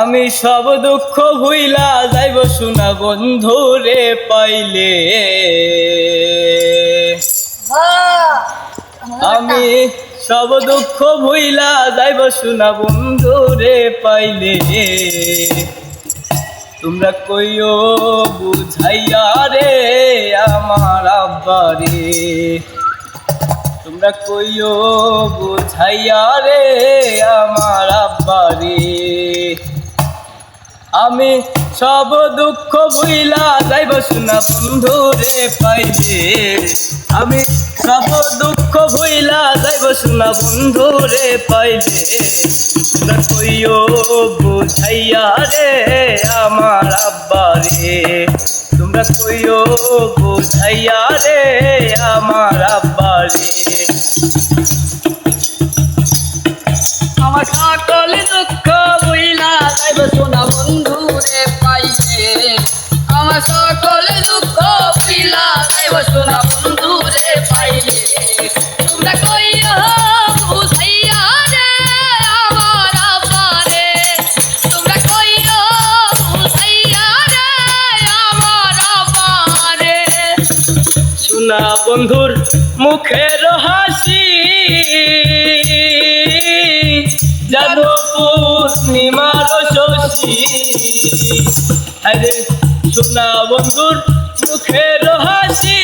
আমি সব দুঃখ ভুইলা যাইব শোনা বন্ধু রে পাইলে। আমি সব দুঃখ ভুইলা যাইব শোনা বন্ধু রে পাইলে। তোমরা কইও বুঝাইয়া রে আমার আব্বারে তোমরা কইও, বুঝাইয়া রে আমার আব্বারে। আমি সব দুঃখ ভুইলা যাইব শোনা বন্ধু রে পাইলে। আমি সব দুঃখ ভুইলা যাইব শোনা বন্ধু রে পাইলে। তোমরা কইও, বুঝাইয়া রে আমার আব্বা রে তোমরা কইও, বুঝাইয়া রে আমার আব্বা শোনা বন্ধু তোমরা কইও বুঝাইয়া রে বন্ধুর মুখের হাসি। জানো পূর্ণিমার শশী। আরে শোনা বন্ধুর মুখের হাসি।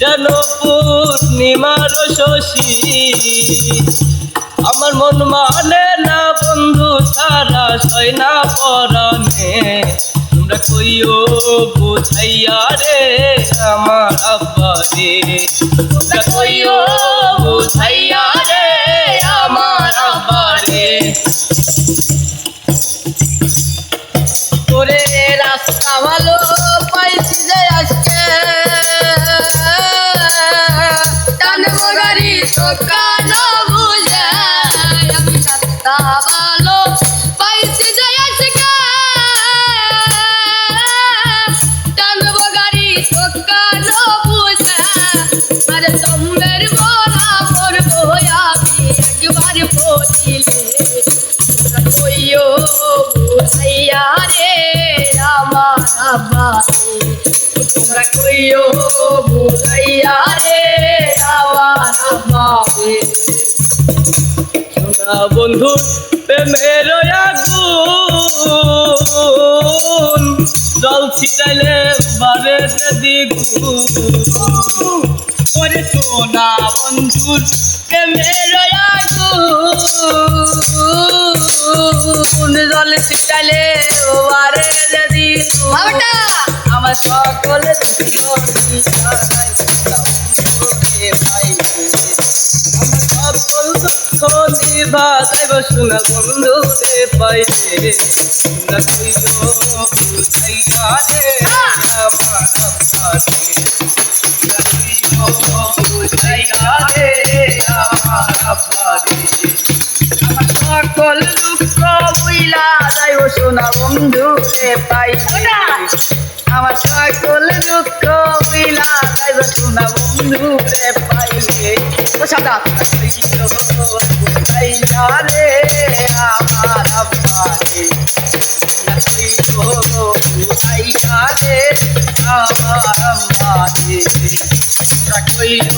জানো পূর্ণিমার শশী। আমার মন মানে না বন্ধু, সারা সয় না পরানে তোমরা কইও, বুঝাইয়া রে আমার আব্বা রে তোমরা কইও, বুঝাইয়া রে আমার আব্বা রে আরে তোমদের মোরা মোর বয়াবি একবার পৌঁছিলে কইও বুঝাইয়া রে আমার আব্বারে তোমরা কইও বুঝাইয়া রে আমার আব্বারে শোনা বন্ধু, প্রেমের জল ছিটাইলে বারে দ্বিগুণ ওরে সোনা বন্ধুর প্রেমের আগুন। জল ছিটাইলে বারে যদি আমার সকল যাইব শোনা বন্ধু রে পাইলে তোমরা কইল বুঝাইয়া রে আমার আব্বারে। তোমরা কইল বুঝাইয়া রে, আমার আব্বারে। আমার সকল দুঃখ বুইলা যাইব শোনা বন্ধু রে পাইলে আমার সকল দুঃখ বুইলা যাইব শোনা বন্ধু রে পাইলে ও সাদা রে আমার আব্বারে আমার আব্বারে কইল